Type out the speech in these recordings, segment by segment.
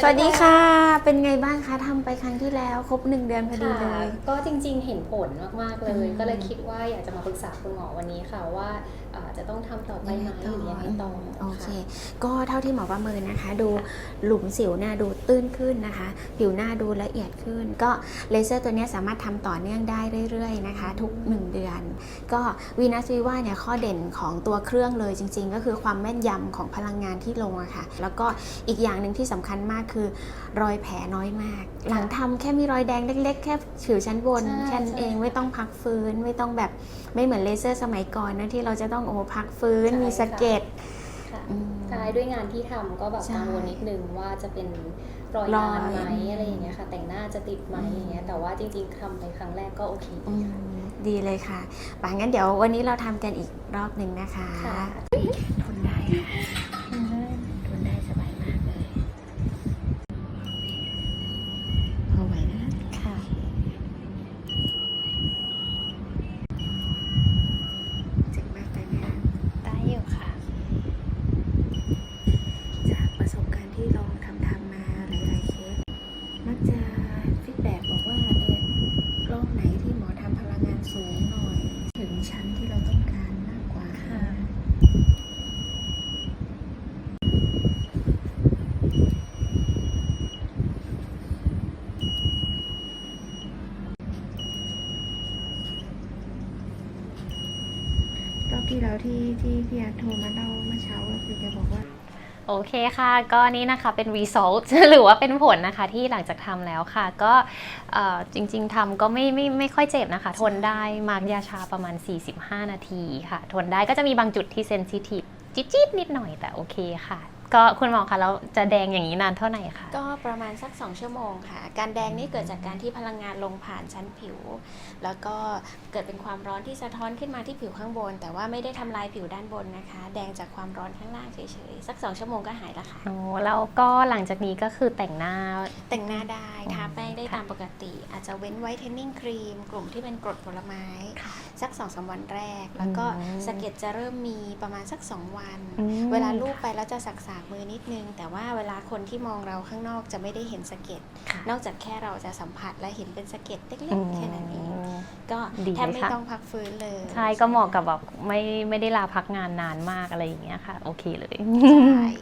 สวัสดีค่ะ เป็นไงบ้างคะทำไปครั้งที่แล้ว ครบหนึ่งเดือนพอดีเลค่ะยก็จริงๆ เห็นผลมากๆเลยอืมก็เลยคิดว่าอยากจะมาปรึกษาคุณหมอวันนี้ค่ะว่าเอ่อจะต้องทำต่อไปไหมหรือยังไงต่อโอเคค่ะก็เท่าที่หมอประเมินนะคะ ดูหลุมสิวเนี่ยดูตื้นขึ้นนะคะ ผิวหน้าดูละเอียดขึ้น ก็เลเซอร์ตัวเนี้ยสามารถทำต่อเนื่องได้เรื่อยๆนะคะ ทุก 1 เดือน ก็วีนัสวีว่าเนี่ยข้อเด่นของตัวเครื่องเลยจริง ๆ ก็คือความแม่นยำของพลังงานที่ลงอะค่ะ แล้วก็อีกอย่างหนึ่งที่สำคัญมากคือ รอยแผลน้อยมาก หลังทำแค่มีรอยแดงเล็ก ๆ แค่ผิวชั้นบนใช่แค่นั้นใช่เองไม่ต้องพักฟื้นไม่ต้องแบบไม่เหมือนเลเซอร์สมัยก่อนนะที่เราจะต้องโอ้พักฟื้นใช่มีสะค่ะเก็ดค่ะอืม ใช่ด้วยงานที่ทำก็แบบใช่กังวลนิดนึงว่าจะเป็นรอยรอยนานไหมอืมอะไรอย่างเงี้ยค่ะ แต่งหน้าจะติดไหมอืมอย่างเงี้ยแต่ว่าจริงๆทำไปครั้งแรกก็โอเคอืมดีเลยค่ะป่างั้นเดี๋ยววันนี้เราทำกันอีกรอบหนึ่งนะคะ ค่ะ ทนได้ค่ะทนได้สบายมากเลยพอไหวนะ ค่ะ เจ็บมากไปไหมคะ ได้อยู่ค่ะ จากประสบการณ์ที่ลองทำทำมาหลายๆเคส มักจะฟีดแบ็กบอกว่าเออรอบไหนที่หมอทำพลังงานสูงหน่อย ถึงชั้นที่ เราต้องการมากกว่าค่ะ รอบที่แล้วที่ที่พี่อาร์ตโทรมาเล่าเมื่อเช้าก็คือแกบอกว่า โอเคค่ะ ก็นี่นะคะเป็น result หรือว่าเป็นผลนะคะที่หลังจากทำแล้วค่ะ ก็จริง ๆทำก็ไม่ไม่ไม่ค่อยเจ็บนะคะ ทนได้มาร์กยาชาประมาณ 45 นาทีค่ะ ทนได้ก็จะมีบางจุดที่เซนซิทีฟจี๊ดๆนิดหน่อยแต่โอเคค่ะ ก็คุณหมอคะแล้วจะแดงอย่างนี้นานเท่าไหร่คะ ก็ประมาณสัก 2 ชั่วโมงค่ะ การแดงนี่เกิดจากการที่พลังงานลงผ่านชั้นผิว แล้วก็เกิดเป็นความร้อนที่สะท้อนขึ้นมาที่ผิวข้างบน แต่ว่าไม่ได้ทำลายผิวด้านบนนะคะ แดงจากความร้อนข้างล่างเฉยๆ สัก 2 ชั่วโมงก็หายแล้วค่ะโอ้แล้วก็หลังจากนี้ก็คือแต่งหน้า แต่งหน้าได้อ๋อทาแป้งได้ค่ะตามปกติ อาจจะเว้นไวท์เทนนิ่งครีม กลุ่มที่เป็นกรดผลไม้ค่ะสัก2อสวันแรก แล้วก็อืมสะเก็ดจะเริ่มมีประมาณสัก 2 วันอืมเวลาลูบไปแล้วจะสักๆมือนิดนึง แต่ว่าเวลาคนที่มองเราข้างนอกจะไม่ได้เห็นสะเก็ดค่ะนอกจากแค่เราจะสัมผัสและเห็นเป็นสะเก็ดเล็อืกมๆแค่นั้นเองก็ดีแทบไม่ค่ะต้องพักฟื้นเลย ใช่ก็เหมาะกับแบบไม่ไม่ได้ลาพักงานนานมากอะไรอย่างเงี้ยค่ะ โอเคเลย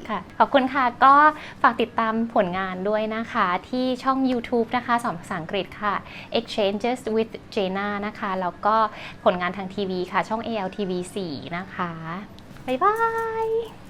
ค่ะ ขอบคุณค่ะ ก็ฝากติดตามผลงานด้วยนะคะ ที่ช่อง YouTube นะคะสอนภาษาอังกฤษค่ะ Exchanges with Jana นะคะ แล้วก็ผลงานทางทีวีค่ะ ช่อง ALTV 4 นะคะ บ๊ายบาย